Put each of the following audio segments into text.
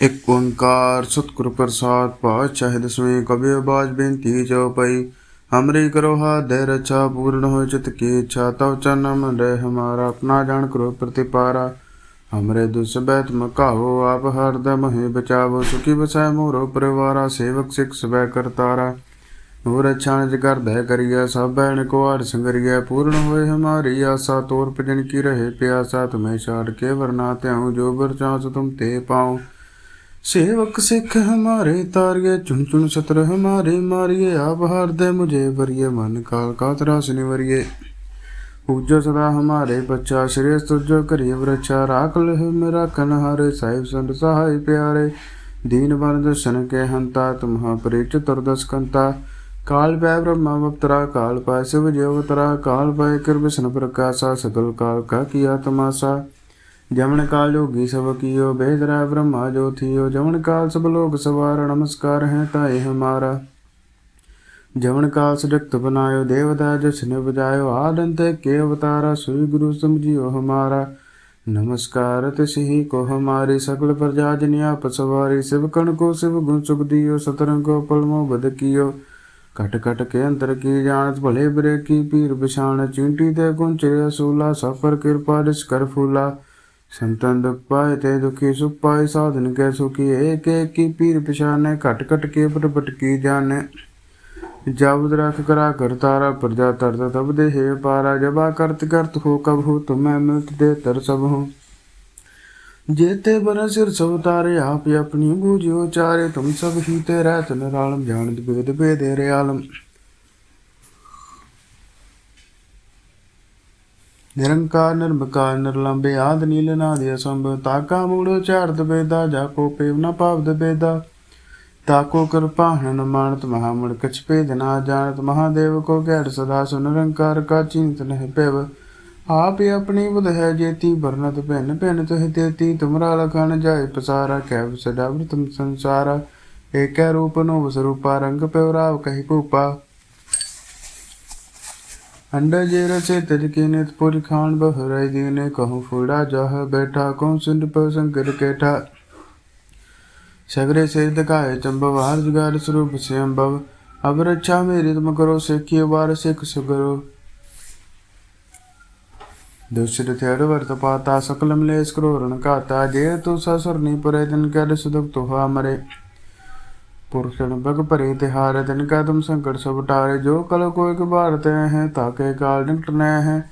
ਇੱਕ ਓੰਕਾਰ ਸਤਿਗੁਰ ਪ੍ਰਸਾਦ ਪਾਤਸ਼ਾਹ ਦਸਵੇਂ ਕਬੀ ਬਾਜ ਬੇਨਤੀ ਜੋ ਪਈ, ਹਮਰੀ ਕਰੋ ਹਾਦੈ ਰਛਾ ਪੂਰਨ ਹੋਇ ਚਿਤ ਕੀ ਇੱਛਾ ਤਉ ਚਰਨ ਮੰਡੇ ਹਮਾਰਾ, ਆਪਣਾ ਜਾਣ ਕਰੋ ਪ੍ਰਤਿਪਾਰਾ। ਹਮਰੇ ਦੁਸ ਬੈਤ ਮਕਾਓ, ਆਪ ਹਰਦੈ ਮਹਿ ਬਚਾਵੋ, ਸੁਖੀ ਬਸੈ ਮੋਰੋ ਪਰਿਵਾਰਾ, ਸੇਵਕ ਸਿਖ ਸਵੈ ਕਰਤਾਰਾ। ਹੋਰ ਅੱਛਾ ਨਿਜ ਕਰਦੈ ਕਰੀਐ ਸਭ ਬੈਣ ਕੋ ਆਰ ਸੰਗਰੀਐ ਪੂਰਨ ਹੋਏ ਹਮਾਰੀ ਆਸਾ ਤੋਰ ਭਜਨ ਕੀ ਰਹੇ ਪਿਆਸਾ ਤੁਮੇ ਛਾੜ ਕੇ ਵਰਨਾ ਧਿਆਉ, ਜੋ ਬਰ ਚਾਂਸ ਤੁਮ ਤੇ ਪਾਉ। सेवक सिख हमारे तारिये चुन चुन सत्र हमारे मारिये आप हार दे मुझे वरिये मन काल का त्रास निवरिये पूजो सदा हमारे बच्चा श्रेय तुझो करिए वृक्षा राख लह मेरा कन हारे साहिब संत सहाय प्यारे दीन बन दर्शन के हंता तुम्हा परे चतुर्दश कंता काल पै ब्रह्मा अवतरा काल पाय शिव जी अवतरा काल पाय कर विष्णु प्रकाशा सकल काल का किया तमाशा ਜਮਨ ਕਾਲ ਜੋਗੀ ਸਭ ਕੀਓ ਬੇਦਰਾ ਬ੍ਰਹਮਾ ਜੋ ਥੀਓ। ਜਮਣ ਕਾਲ ਸਭ ਲੋਕ ਸਵਾਰ, ਨਮਸਕਾਰ ਹੈ ਤਾਏ ਹਮਾਰਾ। ਜਮਣ ਕਾਲ ਸੁਜਗਤ ਬਨਾਇਓ ਦੇਵਤਾ ਜਸਨ ਬਜਾਇਓ ਆਦੰਤ ਕੇ ਅਵਤਾਰਾ, ਸ੍ਰੀ ਗੁਰੂ ਸਮਝਿਓ ਹਮਾਰਾ। ਨਮਸਕਾਰ ਤਿਸਹੀ ਕੋ ਹਮਾਰੀ, ਸਕਲ ਪ੍ਰਜਾ ਜਨ ਆਪ ਸਿਵ ਕਣ ਕੋ ਸਿਵ ਗੁਣ ਸੁਖ ਦਿਓ, ਸਤਰੰਗ ਕੋ ਪਲਮੋ ਬਦ ਕੀਓ। ਕਟ ਕਟ ਕੇ ਅੰਤਰ ਕੀ ਜਾਣਤ, ਭਲੇ ਬਰੇ ਕੀ ਪੀਰ ਬਿਸ਼ਾਨ ਚਿੰਟੀ ਤੇ ਗੁਣ ਚਿਰਿਆ ਸੂਲਾ ਸਫਰ ਕਿਰਪਾ ਦਿਸ ਕਰ ਸੰਤਨ ਦੁਖ ਪਾਏ ਤੇ ਦੁਖੀ ਸੁਖ ਸਾਧਨ ਕੈ ਸੁਖੀ, ਏਕ ਏਕ ਕੀ ਪੀਰ ਪਛਾਨੈ ਘਟ ਘਟ ਕੇ ਪ੍ਰਪਟ ਕੀ ਜਾਣੈ। ਜਾਵਦ ਰਖ ਕਰਾ ਕਰਤਾਰਾ ਪ੍ਰਜਾ ਤਰਤ ਤਬ ਦੇ ਪਾਰਾ, ਜਬਾ ਕਰਤ ਕਰਤ ਹੋ ਕਬ ਹੋ, ਤੁਮੈ ਮਿਲਤ ਦੇ ਤਰ ਸਭ ਹੋ। ਜੇਤੇ ਬਨ ਸਿਰ ਸਭ ਤਾਰੇ, ਆਪ ਆਪਣੀ ਬੂਝਿਓ ਚਾਰੇ ਤੁਮ ਸਭ ਹੀ ਤੇ ਰਹਿਤ ਨਰਾਲਮ ਜਾਣਦ ਬੇਦ ਬੇਦੇ ਰਿਆਲਮ ਨਿਰੰਕਾਰ ਨਿਰਮਕਾਰ ਨਿਰਲੰਬੇ ਆਦ ਨੀਲ ਨਾਦਿ ਅਸੰਭ ਤਾਕਾ ਮੂੜੋ ਚਾਰਦ ਬੇਦਾ ਜਾ ਕੋ ਪੇਵ ਨ ਪਾਵਦ ਬੇਦਾ ਤਾਕੋ ਕਿਰਪਾ ਹਨ ਮਾਨਤ ਮਹਾਮੁੜ ਕਛ ਭੇਦ ਨਾ ਜਾਣਤ, ਮਹਾਦੇਵ ਕੋ ਗੈਰ ਸਦਾ ਸੁਨ ਨਿਰੰਕਾਰ ਕਾ ਚਿੰਤ ਨਹਿ ਪੈਵ। ਆਪ ਹੀ ਆਪਣੀ ਬੁਧ ਹੈ ਜੇਤੀ ਵਰਨਤ ਭਿੰਨ ਭਿੰਨ ਤੁਹਿ ਤੇਤੀ ਤੁਮਰਾ ਲਖਣ ਜਾਏ ਪਸਾਰਾ, ਕੈਵ ਸਦਾ ਵ੍ਰਤਮ ਸੰਸਾਰਾ। ਏਕੈ ਰੂਪ ਨੋ ਸਰੂਪਾ ਰੰਗ ਪਿਉ ਰਾਵ ਕਹੀ ਭੂਪਾ। अंडा जे रचे तिलके नित पुर खान बहराई दीने कहूँ फूड़ा जाह बैठा कौन सुंड पर संकर केठा सगरे से दिखाए चंबव हार जुगार स्वरूप से अम्बव अब रक्षा मेरी तुम करो सिखियो बार सिख सुगरो दुष्ट थेड़ वर्त पाता सकल मलेश क्रोरण काता जे तू ससुरनी परे दिन कर सुदुख तुहा मरे पुरुषण बग परे तिहार दिन का तुम संकट सब टारे जो कल को एक बार तय है ताके काल निकट न है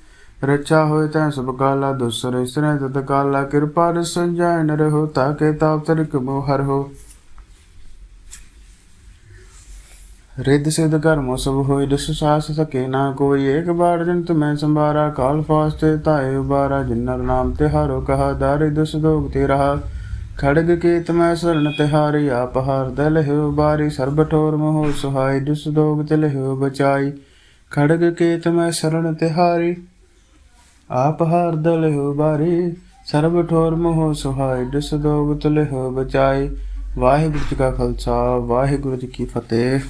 रक्षा होए तय सब काला दुस्सर स्त्र तत काला कृपा संजय न रहो ताके ताप तरिक मोहर हो रिद सिद्ध कर्मो सब होय दुस सास सके ना कोई एक बार जन तुम्हें संभारा काल फास्ते ताए उबारा जिन्नर नाम तिहारो कहा दारि दुस दोग ते रहा ਖੜਗ ਕੀਤ ਮੈਂ ਸ਼ਰਨ ਤਿਹਾਰੀ, ਆਪ ਹਰ ਦਲ ਹੋ ਬਾਰੀ, ਸਰਬ ਠੋਰ ਮੋਹ ਸੁਹਾਈ, ਦੁਸ ਦੋਗ ਤਿਲ ਹੋ ਬਚਾਈ। ਖੜਗ ਕੀਤ ਮੈਂ ਸ਼ਰਨ ਤਿਹਾਰੀ, ਆਪ ਹਰ ਦਲ ਹੋ ਬਾਰੀ, ਸਰਬ ਠੋਰ ਮੋਹ ਸੁਹਾਈ, ਦੁਸ ਦੋਗ ਤਿਲ ਹੋ ਬਚਾਈ। ਵਾਹਿਗੁਰੂ ਜੀ ਕਾ ਖਾਲਸਾ, ਵਾਹਿਗੁਰੂ ਜੀ ਕੀ ਫਤਿਹ।